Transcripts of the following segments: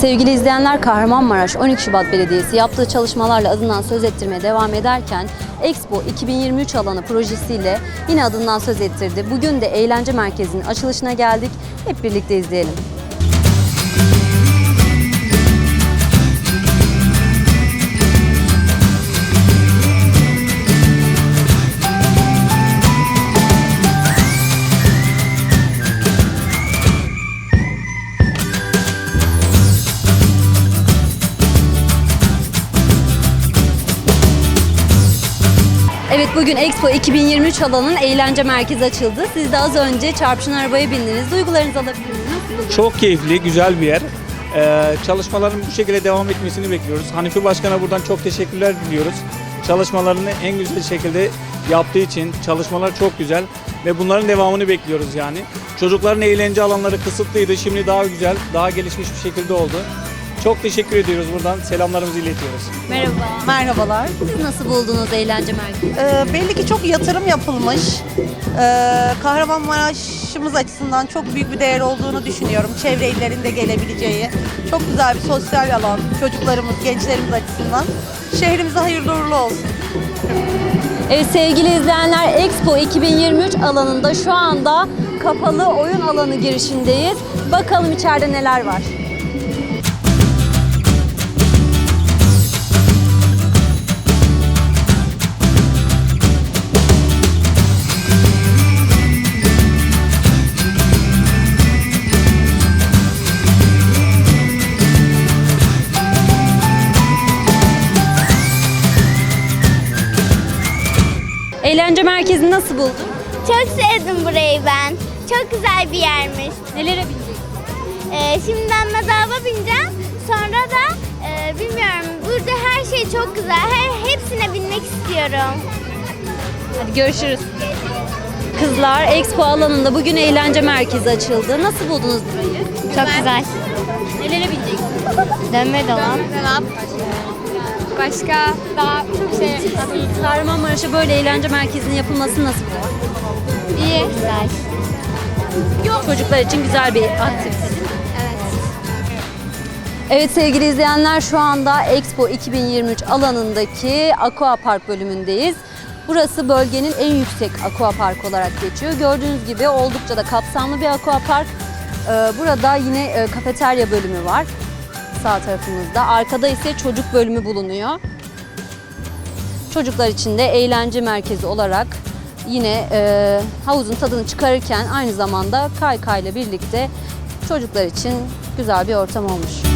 Sevgili izleyenler Kahramanmaraş 12 Şubat Belediyesi yaptığı çalışmalarla adından söz ettirmeye devam ederken Expo 2023 alanı projesiyle yine adından söz ettirdi. Bugün de eğlence merkezinin açılışına geldik. Hep birlikte izleyelim. Bugün Expo 2023 alanının eğlence merkezi açıldı. Siz de az önce çarpışan arabaya bindiniz. Duygularınızı alabilir miyim? Çok keyifli, güzel bir yer. Ee, çalışmaların bu şekilde devam etmesini bekliyoruz. Hanifi Başkan'a buradan çok teşekkürler diliyoruz. Çalışmalarını en güzel şekilde yaptığı için çalışmalar çok güzel ve bunların devamını bekliyoruz yani. Çocukların eğlence alanları kısıtlıydı. Şimdi daha güzel, daha gelişmiş bir şekilde oldu. Çok teşekkür ediyoruz buradan. Selamlarımızı iletiyoruz. Merhaba. Merhabalar. Siz nasıl buldunuz eğlence merkezi? Ee, belli ki çok yatırım yapılmış. Ee, Kahramanmaraş'ımız açısından çok büyük bir değer olduğunu düşünüyorum. Çevre illerin de gelebileceği. Çok güzel bir sosyal alan çocuklarımız, gençlerimiz açısından. Şehrimize hayırlı uğurlu olsun. Evet sevgili izleyenler Expo 2023 alanında şu anda kapalı oyun alanı girişindeyiz. Bakalım içeride neler var. Eğlence merkezini nasıl buldun? Çok sevdim burayı ben. Çok güzel bir yermiş. Nelere bineceksin? Ee, şimdiden Nadav'a bineceğim. Sonra da e, bilmiyorum burada her şey çok güzel. Her hepsine binmek istiyorum. Hadi görüşürüz. Kızlar Expo alanında bugün eğlence merkezi açıldı. Nasıl buldunuz burayı? Çok güzel. Nelere bineceksin? Dönme dolap. Başka daha çok şey Kahramanmaraş'a böyle eğlence merkezinin yapılması nasıl? İyi. Güzel. Çocuklar için güzel bir aktivite. Evet sevgili izleyenler şu anda Expo 2023 alanındaki Aqua Park bölümündeyiz. Burası bölgenin en yüksek aqua park olarak geçiyor. Gördüğünüz gibi oldukça da kapsamlı bir aqua park. Ee, Burada yine e, kafeterya bölümü var sağ tarafımızda. Arkada ise çocuk bölümü bulunuyor. Çocuklar için de eğlence merkezi olarak yine e, havuzun tadını çıkarırken aynı zamanda kaykayla birlikte çocuklar için güzel bir ortam olmuş.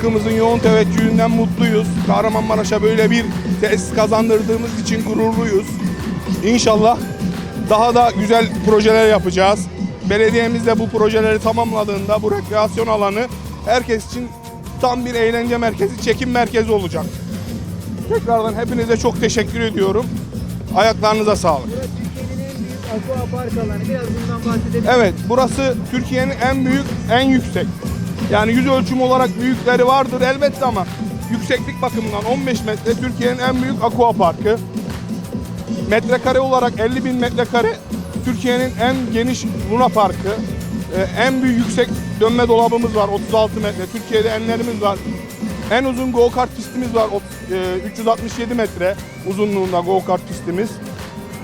Halkımızın yoğun teveccühünden mutluyuz. Kahramanmaraş'a böyle bir tesis kazandırdığımız için gururluyuz. İnşallah daha da güzel projeler yapacağız. Belediyemiz de bu projeleri tamamladığında bu rekreasyon alanı herkes için tam bir eğlence merkezi, çekim merkezi olacak. Tekrardan hepinize çok teşekkür ediyorum. Ayaklarınıza sağlık. Evet, burası Türkiye'nin en büyük, en yüksek. Yani yüz ölçüm olarak büyükleri vardır elbette ama yükseklik bakımından 15 metre Türkiye'nin en büyük aqua parkı. Metrekare olarak 50 bin metrekare Türkiye'nin en geniş Luna Parkı. Ee, en büyük yüksek dönme dolabımız var 36 metre. Türkiye'de enlerimiz var. En uzun go kart pistimiz var ot- e, 367 metre uzunluğunda go kart pistimiz.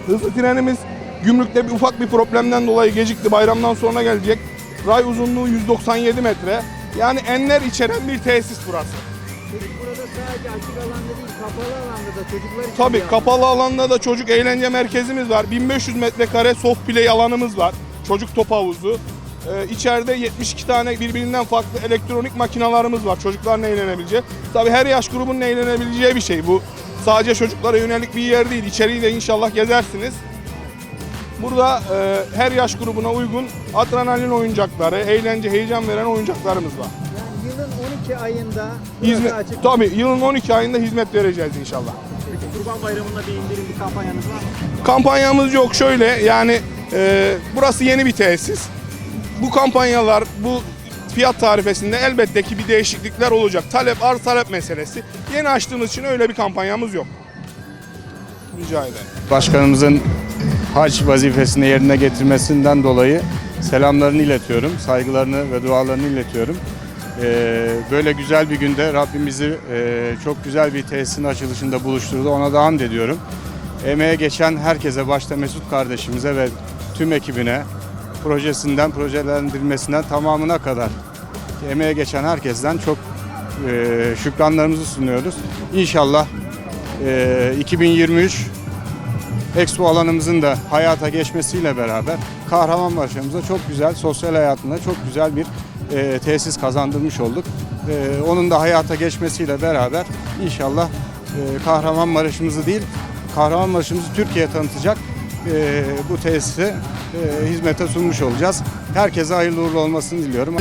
Hızlı trenimiz gümrükte bir ufak bir problemden dolayı gecikti. Bayramdan sonra gelecek. Ray uzunluğu 197 metre. Yani enler içeren bir tesis burası. Burada sadece açık alanda değil, kapalı alanda da çocuklar için Tabii bir kapalı alanda da çocuk eğlence merkezimiz var. 1500 metrekare soft play alanımız var. Çocuk top havuzu. Ee, içeride 72 tane birbirinden farklı elektronik makinalarımız var. Çocukların eğlenebileceği. Tabii her yaş grubunun eğlenebileceği bir şey bu. Sadece çocuklara yönelik bir yer değil. İçeriği de inşallah gezersiniz. Burada e, her yaş grubuna uygun adrenalin oyuncakları, eğlence, heyecan veren oyuncaklarımız var. Yani yılın 12 ayında Hizmet, açık. tabii yılın 12 ayında hizmet vereceğiz inşallah. Peki Kurban Bayramı'nda bir indirim bir kampanyanız var mı? Kampanyamız yok şöyle yani e, burası yeni bir tesis. Bu kampanyalar, bu fiyat tarifesinde elbette ki bir değişiklikler olacak. Talep, arz talep meselesi. Yeni açtığımız için öyle bir kampanyamız yok. Rica ederim. Başkanımızın hac vazifesini yerine getirmesinden dolayı selamlarını iletiyorum, saygılarını ve dualarını iletiyorum. Ee, böyle güzel bir günde Rabbimizi e, çok güzel bir tesisin açılışında buluşturdu. Ona da hamd ediyorum. Emeğe geçen herkese, başta Mesut kardeşimize ve tüm ekibine projesinden, projelendirmesinden tamamına kadar emeğe geçen herkesten çok e, şükranlarımızı sunuyoruz. İnşallah e, 2023 Expo alanımızın da hayata geçmesiyle beraber Kahramanmaraş'ımıza çok güzel, sosyal hayatında çok güzel bir e, tesis kazandırmış olduk. E, onun da hayata geçmesiyle beraber inşallah e, Kahramanmaraş'ımızı değil, Kahramanmaraş'ımızı Türkiye'ye tanıtacak e, bu tesisi e, hizmete sunmuş olacağız. Herkese hayırlı uğurlu olmasını diliyorum.